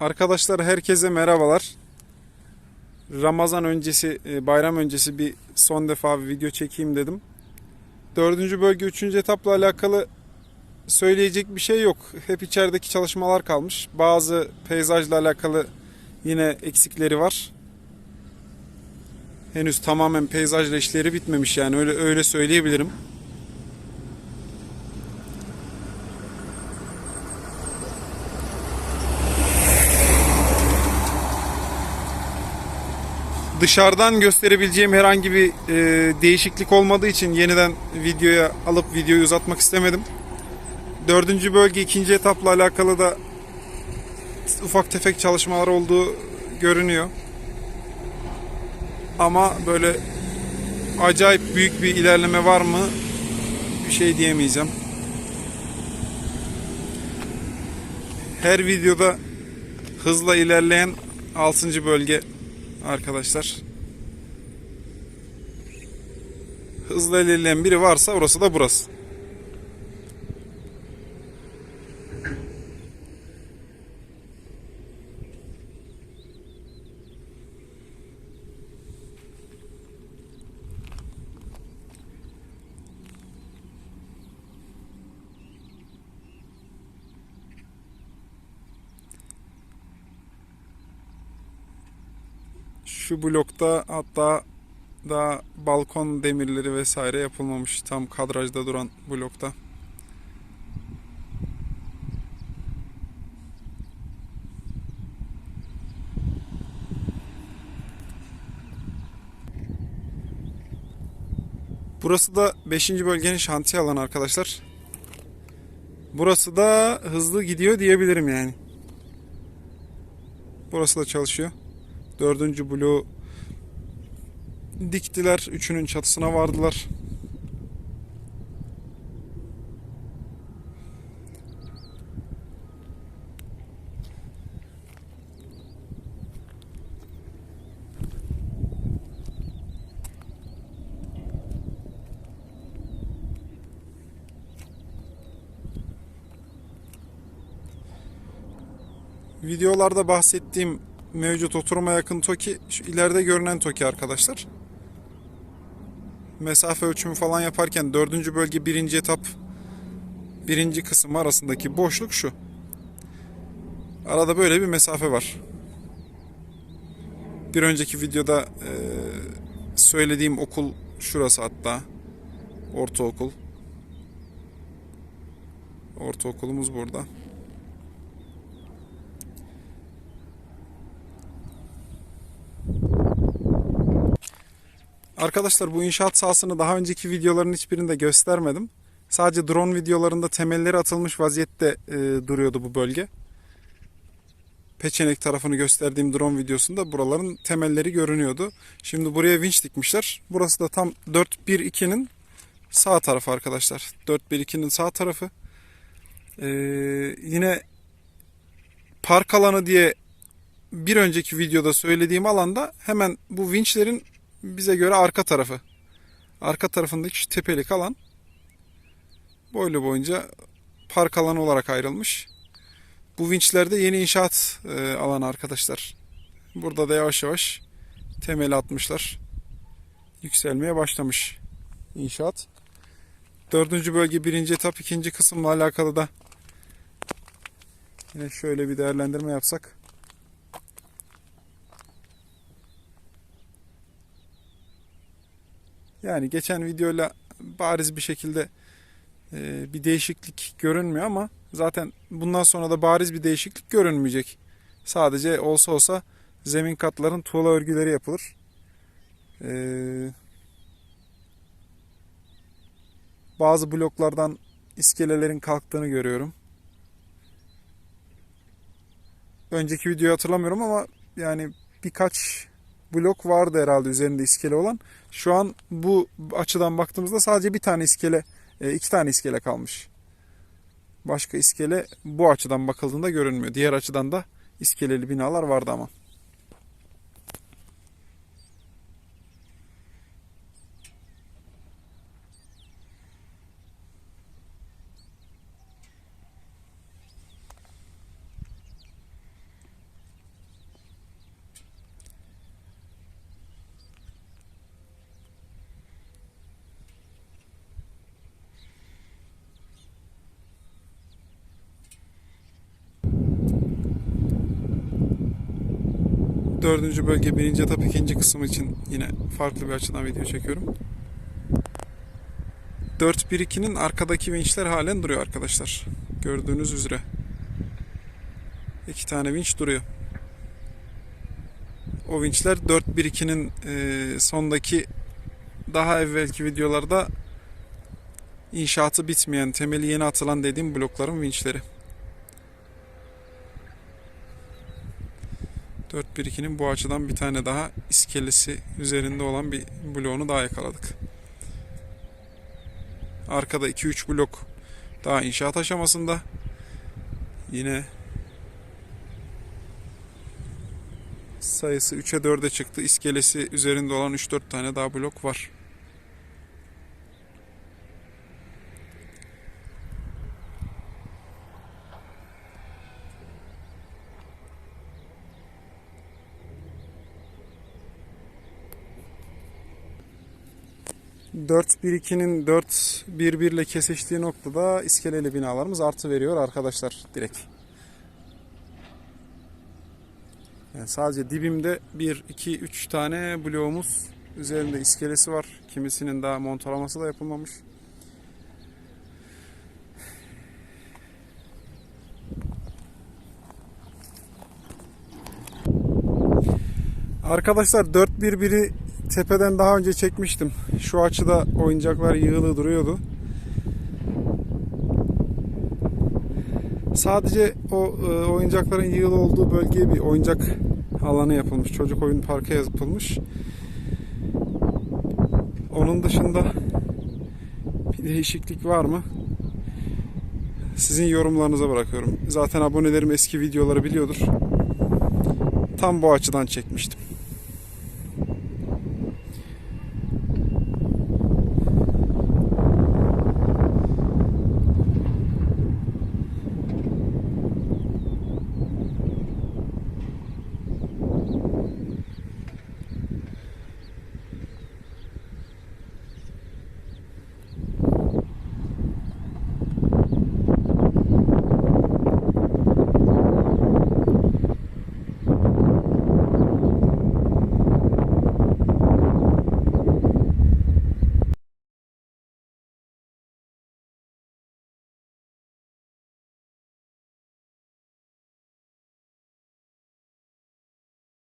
Arkadaşlar herkese merhabalar. Ramazan öncesi, e, bayram öncesi bir son defa bir video çekeyim dedim. Dördüncü bölge üçüncü etapla alakalı söyleyecek bir şey yok. Hep içerideki çalışmalar kalmış. Bazı peyzajla alakalı yine eksikleri var. Henüz tamamen peyzajla işleri bitmemiş yani öyle öyle söyleyebilirim. Dışarıdan gösterebileceğim herhangi bir e, değişiklik olmadığı için yeniden videoya alıp videoyu uzatmak istemedim. Dördüncü bölge ikinci etapla alakalı da ufak tefek çalışmalar olduğu görünüyor. Ama böyle acayip büyük bir ilerleme var mı bir şey diyemeyeceğim. Her videoda hızla ilerleyen 6. bölge arkadaşlar. Hızla ilerleyen biri varsa orası da burası. Şu blokta hatta daha balkon demirleri vesaire yapılmamış. Tam kadrajda duran blokta. Burası da 5. bölgenin şantiye alanı arkadaşlar. Burası da hızlı gidiyor diyebilirim yani. Burası da çalışıyor. Dördüncü bloğu diktiler. Üçünün çatısına vardılar. Videolarda bahsettiğim mevcut oturuma yakın TOKİ şu ileride görünen TOKİ arkadaşlar. Mesafe ölçümü falan yaparken dördüncü bölge birinci etap birinci kısım arasındaki boşluk şu. Arada böyle bir mesafe var. Bir önceki videoda e, söylediğim okul şurası hatta. Ortaokul. Ortaokulumuz burada. Arkadaşlar bu inşaat sahasını daha önceki videoların hiçbirinde göstermedim. Sadece drone videolarında temelleri atılmış vaziyette e, duruyordu bu bölge. Peçenek tarafını gösterdiğim drone videosunda buraların temelleri görünüyordu. Şimdi buraya vinç dikmişler. Burası da tam 412'nin sağ tarafı arkadaşlar. 412'nin sağ tarafı. Ee, yine park alanı diye bir önceki videoda söylediğim alanda hemen bu vinçlerin bize göre arka tarafı. Arka tarafındaki tepelik alan boylu boyunca park alanı olarak ayrılmış. Bu vinçlerde yeni inşaat e, alanı arkadaşlar. Burada da yavaş yavaş temeli atmışlar. Yükselmeye başlamış inşaat. Dördüncü bölge birinci etap ikinci kısımla alakalı da yine şöyle bir değerlendirme yapsak. Yani geçen videoyla bariz bir şekilde e, bir değişiklik görünmüyor ama zaten bundan sonra da bariz bir değişiklik görünmeyecek. Sadece olsa olsa zemin katların tuğla örgüleri yapılır. Ee, bazı bloklardan iskelelerin kalktığını görüyorum. Önceki videoyu hatırlamıyorum ama yani birkaç blok vardı herhalde üzerinde iskele olan. Şu an bu açıdan baktığımızda sadece bir tane iskele, e, iki tane iskele kalmış. Başka iskele bu açıdan bakıldığında görünmüyor. Diğer açıdan da iskeleli binalar vardı ama. Dördüncü bölge birinci etap ikinci kısım için yine farklı bir açıdan video çekiyorum. 4-1-2'nin arkadaki vinçler halen duruyor arkadaşlar. Gördüğünüz üzere. İki tane vinç duruyor. O vinçler 4-1-2'nin e, sondaki daha evvelki videolarda inşaatı bitmeyen, temeli yeni atılan dediğim blokların vinçleri. 4-1-2'nin bu açıdan bir tane daha iskelesi üzerinde olan bir bloğunu daha yakaladık. Arkada 2-3 blok daha inşaat aşamasında. Yine sayısı 3'e 4'e çıktı. İskelesi üzerinde olan 3-4 tane daha blok var. Dört bir ikinin dört bir birle kesiştiği noktada iskeleli binalarımız artı veriyor arkadaşlar direkt. Yani sadece dibimde 1, 2, 3 tane bloğumuz üzerinde iskelesi var. Kimisinin daha montalaması da yapılmamış. Arkadaşlar 4-1-1'i tepeden daha önce çekmiştim. Şu açıda oyuncaklar yığılı duruyordu. Sadece o e, oyuncakların yığılı olduğu bölgeye bir oyuncak alanı yapılmış. Çocuk oyun parkı yapılmış. Onun dışında bir değişiklik var mı? Sizin yorumlarınıza bırakıyorum. Zaten abonelerim eski videoları biliyordur. Tam bu açıdan çekmiştim.